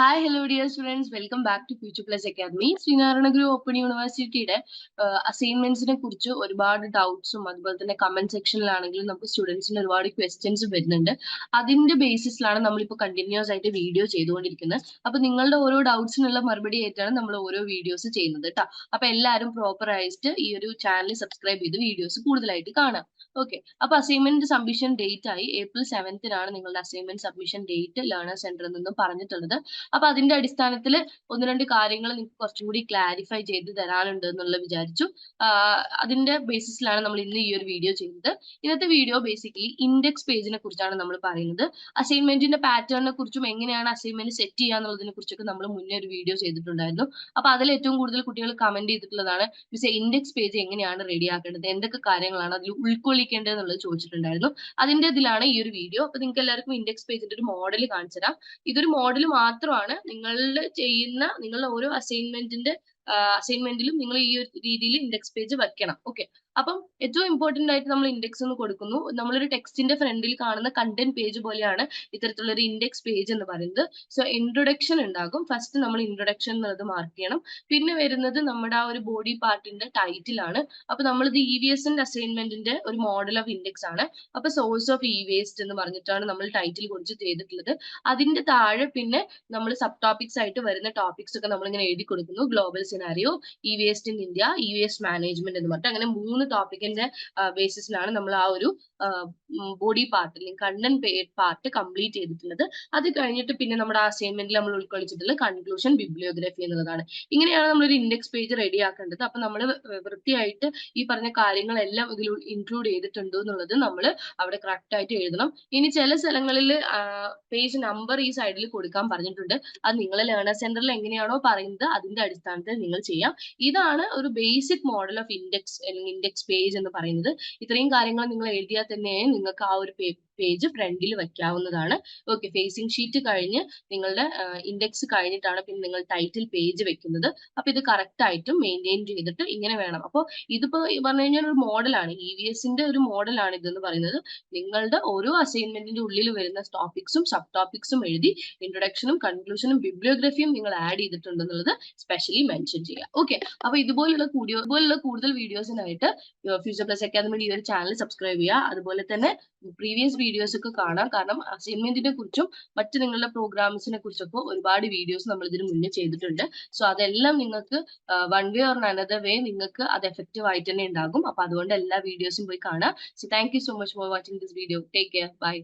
Hi hello dear students welcome back to future plus academy Sreenarayana Guru open യൂണിവേഴ്സിറ്റിയുടെ അസൈൻമെന്റ്സിനെ കുറിച്ച് ഒരുപാട് ഡൗട്ട്സും അതുപോലെ തന്നെ കമന്റ് സെക്ഷനിലാണെങ്കിലും നമുക്ക് സ്റ്റുഡൻസിന് ഒരുപാട് ക്വസ്റ്റ്യൻസ് വരുന്നുണ്ട്. അതിന്റെ ബേസിസിലാണ് നമ്മളിപ്പോൾ കണ്ടിന്യൂസ് ആയിട്ട് വീഡിയോ ചെയ്തുകൊണ്ടിരിക്കുന്നത്. അപ്പൊ നിങ്ങളുടെ ഓരോ ഡൗട്ട്സിനുള്ള മറുപടി ആയിട്ടാണ് നമ്മൾ ഓരോ വീഡിയോസ് ചെയ്യുന്നത് കേട്ടോ അപ്പൊ എല്ലാവരും പ്രോപ്പർ ആയിട്ട് ഈ ഒരു ചാനൽ സബ്സ്ക്രൈബ് ചെയ്ത് വീഡിയോസ് കൂടുതലായിട്ട് കാണാം. ഓക്കെ അപ്പൊ അസൈൻമെന്റ് സബ്മിഷൻ ഡേറ്റ് ആയി ഏപ്രിൽ സെവൻത്തിനാണ് നിങ്ങളുടെ അസൈൻമെന്റ് സബ്മിഷൻ ഡേറ്റ് ലേണേഴ്സ് സെന്ററിൽ നിന്നും പറഞ്ഞിട്ടുള്ളത്. അപ്പൊ അതിന്റെ അടിസ്ഥാനത്തിൽ ഒന്ന് രണ്ട് കാര്യങ്ങൾ നിങ്ങൾക്ക് കുറച്ചും കൂടി ക്ലാരിഫൈ ചെയ്ത് തരാനുണ്ട് എന്നുള്ള വിചാരിച്ചു. അതിന്റെ ബേസിസിലാണ് നമ്മൾ ഇന്ന് ഈ ഒരു വീഡിയോ ചെയ്യുന്നത്. ഇന്നത്തെ വീഡിയോ ബേസിക്കലി ഇൻഡെക്സ് പേജിനെ കുറിച്ചാണ് നമ്മൾ പറയുന്നത്. അസൈൻമെന്റിന്റെ പാറ്റേണിനെ കുറിച്ചും എങ്ങനെയാണ് അസൈൻമെന്റ് സെറ്റ് ചെയ്യുക എന്നുള്ളതിനെ കുറിച്ചൊക്കെ നമ്മൾ മുന്നേ ഒരു വീഡിയോ ചെയ്തിട്ടുണ്ടായിരുന്നു. അപ്പൊ അതിൽ ഏറ്റവും കൂടുതൽ കുട്ടികൾ കമന്റ് ചെയ്തിട്ടുള്ളതാണ് മിസ് ഇൻഡെക്സ് പേജ് എങ്ങനെയാണ് റെഡി ആക്കേണ്ടത്? എന്തൊക്കെ കാര്യങ്ങളാണ് അതിൽ ഉൾക്കൊള്ളിക്കേണ്ടത്? എന്നുള്ളത് ചോദിച്ചിട്ടുണ്ടായിരുന്നു. അതിന്റെ ഇതിലാണ് ഈ ഒരു വീഡിയോ അപ്പൊ നിങ്ങൾക്ക് എല്ലാവർക്കും ഇൻഡെക്സ് പേജിന്റെ ഒരു മോഡൽ കാണിച്ചു തരാം. ഇതൊരു മോഡൽ മാത്രമാണ് നിങ്ങൾ ചെയ്യുന്ന നിങ്ങളുടെ ഓരോ അസൈൻമെന്റിന്റെ അസൈൻമെന്റിലും നിങ്ങൾ ഈ ഒരു രീതിയിൽ ഇൻഡെക്സ് പേജ് വെക്കണം. ഓക്കെ അപ്പം ഏറ്റവും ഇമ്പോർട്ടന്റ് ആയിട്ട് നമ്മൾ ഇൻഡെക്സ് ഒന്ന് കൊടുക്കുന്നു. നമ്മളൊരു ടെക്സ്റ്റിന്റെ ഫ്രണ്ടിൽ കാണുന്ന കണ്ടന്റ് പേജ് പോലെയാണ് ഇത്തരത്തിലുള്ള ഒരു ഇൻഡെക്സ് പേജ് എന്ന് പറയുന്നത്. സോ ഇൻട്രൊഡക്ഷൻ ഉണ്ടാകും. ഫസ്റ്റ് നമ്മൾ ഇൻട്രൊഡക്ഷൻ എന്നുള്ളത് മാർക്ക് ചെയ്യണം. പിന്നെ വരുന്നത് നമ്മുടെ ആ ഒരു ബോഡി പാർട്ടിന്റെ ടൈറ്റിൽ ആണ്. അപ്പൊ നമ്മളിത് ഇ വി എസിന്റെ അസൈൻമെന്റിന്റെ ഒരു മോഡൽ ഓഫ് ഇൻഡെക്സ് ആണ്. അപ്പൊ സോഴ്സ് ഓഫ് ഇ വേസ്റ്റ് എന്ന് പറഞ്ഞിട്ടാണ് നമ്മൾ ടൈറ്റിൽ കുറിച്ച് ചെയ്തിട്ടുള്ളത്. അതിന്റെ താഴെ പിന്നെ നമ്മൾ സബ് ടോപ്പിക്സ് ആയിട്ട് വരുന്ന ടോപ്പിക്സ് ഒക്കെ നമ്മൾ ഇങ്ങനെ എഴുതി കൊടുക്കുന്നു. Global scenario e waste in India e waste management എന്ന് പറഞ്ഞിട്ട് അങ്ങനെ മൂന്ന് ടോപ്പിക്കിന്റെ ബേസിസിലാണ് നമ്മൾ ആ ഒരു ബോഡി പാർട്ട് അല്ലെങ്കിൽ കണ്ണൻ പാർട്ട് കംപ്ലീറ്റ് ചെയ്തിട്ടുള്ളത്. അത് കഴിഞ്ഞിട്ട് പിന്നെ നമ്മുടെ അസൈൻമെന്റിൽ നമ്മൾ ഉൾക്കൊള്ളിച്ചിട്ടുള്ള കൺക്ലൂഷൻ ബിബ്ലിയോഗ്രഫി എന്നുള്ളതാണ്. ഇങ്ങനെയാണ് നമ്മൾ ഒരു ഇൻഡെക്സ് പേജ് റെഡി ആക്കേണ്ടത്. അപ്പൊ നമ്മൾ വൃത്തിയായിട്ട് ഈ പറഞ്ഞ കാര്യങ്ങളെല്ലാം ഇതിൽ ഇൻക്ലൂഡ് ചെയ്തിട്ടുണ്ടോ എന്നുള്ളത് നമ്മൾ അവിടെ കറക്റ്റ് ആയിട്ട് എഴുതണം. ഇനി ചില സ്ഥലങ്ങളിൽ പേജ് നമ്പർ ഈ സൈഡിൽ കൊടുക്കാൻ പറഞ്ഞിട്ടുണ്ട്. അത് നിങ്ങൾ ലേണർ സെന്ററിൽ എങ്ങനെയാണോ പറയുന്നത് അതിന്റെ അടിസ്ഥാനത്തിൽ നിങ്ങൾ ചെയ്യാം. ഇതാണ് ഒരു ബേസിക് മോഡൽ ഓഫ് ഇൻഡെക്സ് അല്ലെങ്കിൽ ഇൻഡെക്സ് പേജ് എന്ന് പറയുന്നത്. ഇത്രയും കാര്യങ്ങൾ നിങ്ങൾ എഴുതിയാൽ തന്നെ നിങ്ങൾക്ക് ആ ഒരു പേജ് ഫ്രണ്ടിൽ വെക്കാവുന്നതാണ്. ഓക്കെ ഫേസിംഗ് ഷീറ്റ് കഴിഞ്ഞ് നിങ്ങളുടെ ഇൻഡെക്സ് കഴിഞ്ഞിട്ടാണ് പിന്നെ നിങ്ങൾ ടൈറ്റിൽ പേജ് വെക്കുന്നത്. അപ്പൊ ഇത് കറക്റ്റ് ആയിട്ടും മെയിന്റെയിൻ ചെയ്തിട്ട് ഇങ്ങനെ വേണം. അപ്പോൾ ഇതിപ്പോ പറഞ്ഞു കഴിഞ്ഞാൽ ഒരു മോഡലാണ് ഇ വി എസിന്റെ ഒരു മോഡലാണ് ഇതെന്ന് പറയുന്നത്. നിങ്ങളുടെ ഓരോ അസൈൻമെന്റിന്റെ ഉള്ളിൽ വരുന്ന ടോപ്പിക്സും സബ് ടോപ്പിക്സും എഴുതി ഇൻട്രൊഡക്ഷനും കൺക്ലൂഷനും ബിബ്ലിയോഗ്രഫിയും നിങ്ങൾ ആഡ് ചെയ്തിട്ടുണ്ടെന്നുള്ളത് സ്പെഷ്യലി മെൻഷൻ ചെയ്യുക. ഓക്കെ അപ്പൊ ഇതുപോലുള്ള കൂടിയോ ഇതുപോലുള്ള കൂടുതൽ വീഡിയോസിനായിട്ട് ഫ്യൂച്ചർ പ്ലസ് അക്കാദമിയുടെ ഈ ഒരു ചാനൽ സബ്സ്ക്രൈബ് ചെയ്യുക. അതുപോലെ തന്നെ പ്രീവിയസ് വീഡിയോസ് ഒക്കെ കാണാം. കാരണം അസൈൻമെന്റിനെ കുറിച്ചും മറ്റ് നിങ്ങളുടെ പ്രോഗ്രാംസിനെ കുറിച്ചൊക്കെ ഒരുപാട് വീഡിയോസ് നമ്മൾ ഇതിന് മുന്നേ ചെയ്തിട്ടുണ്ട്. സോ അതെല്ലാം നിങ്ങൾക്ക് one way or another way നിങ്ങൾക്ക് അത് എഫക്റ്റീവ് ആയിട്ട് തന്നെ ഉണ്ടാകും. അപ്പൊ അതുകൊണ്ട് എല്ലാ വീഡിയോസും പോയി കാണാം so thank so much for watching this video take care bye